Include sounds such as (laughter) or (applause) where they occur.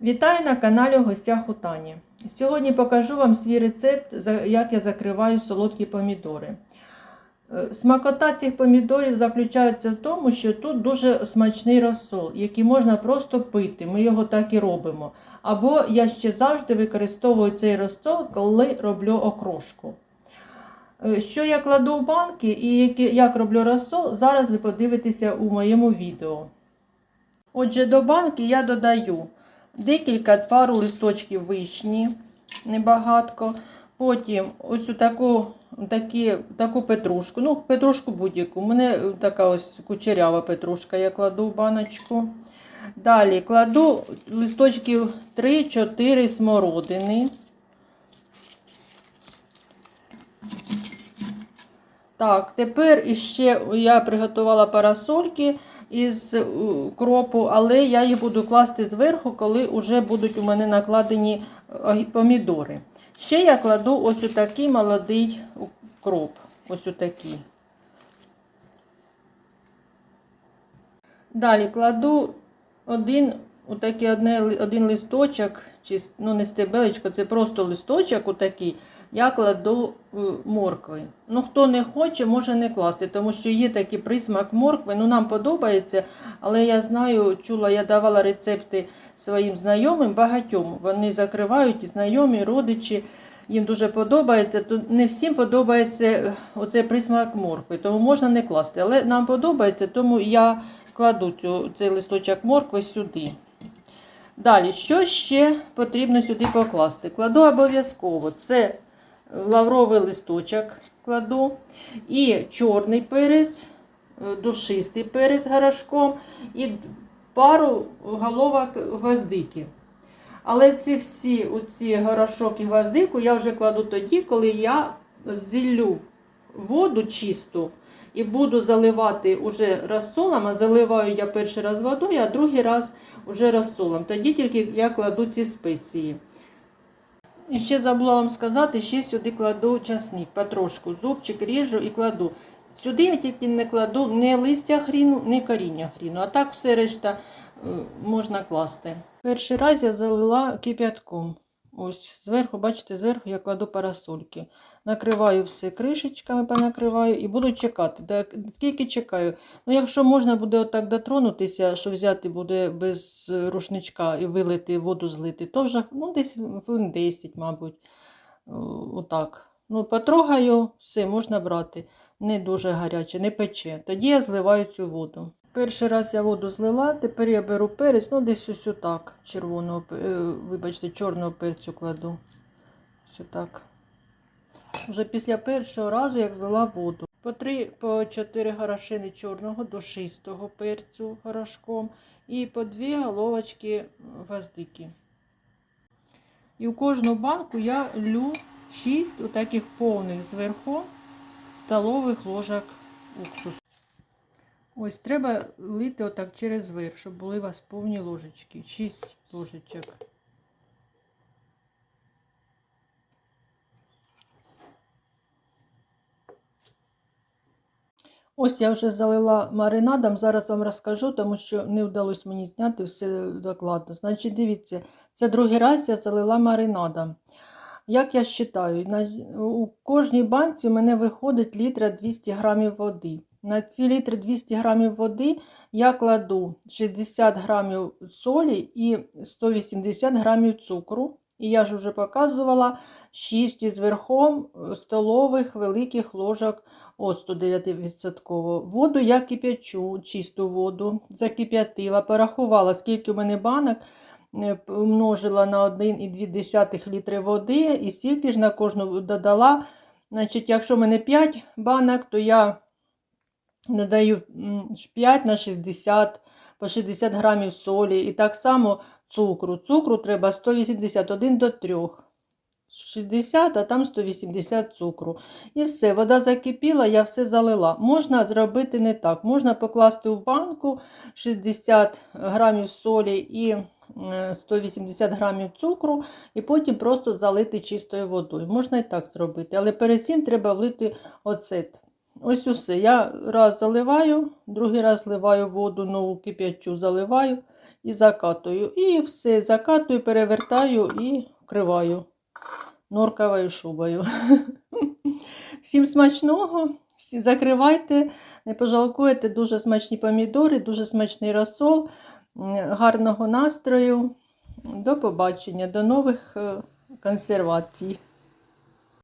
Вітаю на каналі в гостях Тані. Сьогодні покажу вам свій рецепт, як я закриваю солодкі помідори. Е, Смакота цих помідорів заключається в тому, що тут дуже смачний розсол, який можна просто пити. Ми його так і робимо. Або я ще завжди використовую цей розсол, коли роблю окрошку. Е, Що я кладу в банки і як роблю розсол, зараз ви подивитеся у моєму відео. Отже, до банки я додаю декілька пару листочків вишні, небагатко. Потім ось таку, такі, таку петрушку. Ну, петрушку будь-яку. У мене така ось кучерява петрушка, я кладу в баночку. Далі кладу листочків 3-4 смородини. Так, тепер іще я приготувала парасольки із е, кропу, але я їх буду класти зверху, коли вже будуть у мене накладені е, помідори. Ще я кладу ось такий молодий кроп. Ось отакий. Далі кладу один, отакий одне, один листочок, чи, ну не стебелечко, це просто листочок отакий, я кладу моркви. Ну, хто не хоче, може не класти, тому що є такий присмак моркви. Ну, нам подобається, але я знаю, чула, я давала рецепти своїм знайомим, багатьом. Вони закривають і знайомі, родичі. Їм дуже подобається. То не всім подобається е, оцей присмак моркви, тому можна не класти. Але нам подобається, тому я кладу цю, цей листочок моркви сюди. Далі, що ще потрібно сюди покласти? Кладу обов'язково. Це лавровий листочок кладу. І чорний перець, е, душистий перець горошком і пару головок гвоздики. Але ці всі оці горошок і гвоздику я вже кладу тоді, коли я зіллю воду чисту і буду заливати уже розсолом, а заливаю я перший раз водою, а другий раз уже розсолом. Тоді тільки я кладу ці спеції. І ще забула вам сказати, ще сюди кладу часник, потрошку, зубчик ріжу і кладу. Сюди я тільки не кладу ні листя хріну, ні коріння хріну, а так все решта е, можна класти. Перший раз я залила кип'ятком. Ось зверху, бачите, зверху я кладу парасольки. Накриваю все кришечками, понакриваю і буду чекати. Так, скільки чекаю? Ну, якщо можна буде отак дотронутися, що взяти буде без рушничка і вилити, воду злити, то вже ну, десь хвилин 10, мабуть. Отак. Ну, потрогаю, все, можна брати. Не дуже гаряче, не пече. Тоді я зливаю цю воду. Перший раз я воду злила, тепер я беру перець, ну десь ось отак, червоного, е, вибачте, чорного перцю кладу. Ось отак. Вже після першого разу, як злила воду. По три, по чотири горошини чорного душистого перцю горошком і по дві головочки гвоздики. І в кожну банку я лю 6 таких повних зверху столових ложок уксусу. Ось треба лити отак через верх, щоб були у вас повні ложечки. 6 ложечок. Ось я вже залила маринадом, зараз вам розкажу, тому що не вдалося мені зняти все докладно. Значить, дивіться, це другий раз я залила маринадом. Як я вважаю, у кожній банці у мене виходить літра 200 грамів води. На ці літри 200 грамів води я кладу 60 грамів солі і 180 грамів цукру. І я ж вже показувала 6 із верхом е, столових великих ложок оцту 9%. Воду я кип'ячу, чисту воду, закип'ятила, порахувала, скільки у мене банок, е, помножила на 1,2 літри води і стільки ж на кожну додала. Значить, якщо в мене 5 банок, то я додаю 5 на 60, по 60 грамів солі. І так само цукру. Цукру треба 181 до 3. 60, а там 180 цукру. І все, вода закипіла, я все залила. Можна зробити не так. Можна покласти в банку 60 грамів солі і е, 180 грамів цукру, і потім просто залити чистою водою. Можна і так зробити, але перед цим треба влити оцет. Ось усе. Я раз заливаю, другий раз зливаю воду, нову кип'ячу заливаю і закатую. І все, закатую, перевертаю і вкриваю норковою шубою. (laughs) Всім смачного, всі закривайте, не пожалкуєте дуже смачні помідори, дуже смачний розсол, гарного настрою. До побачення, до нових е, консервацій.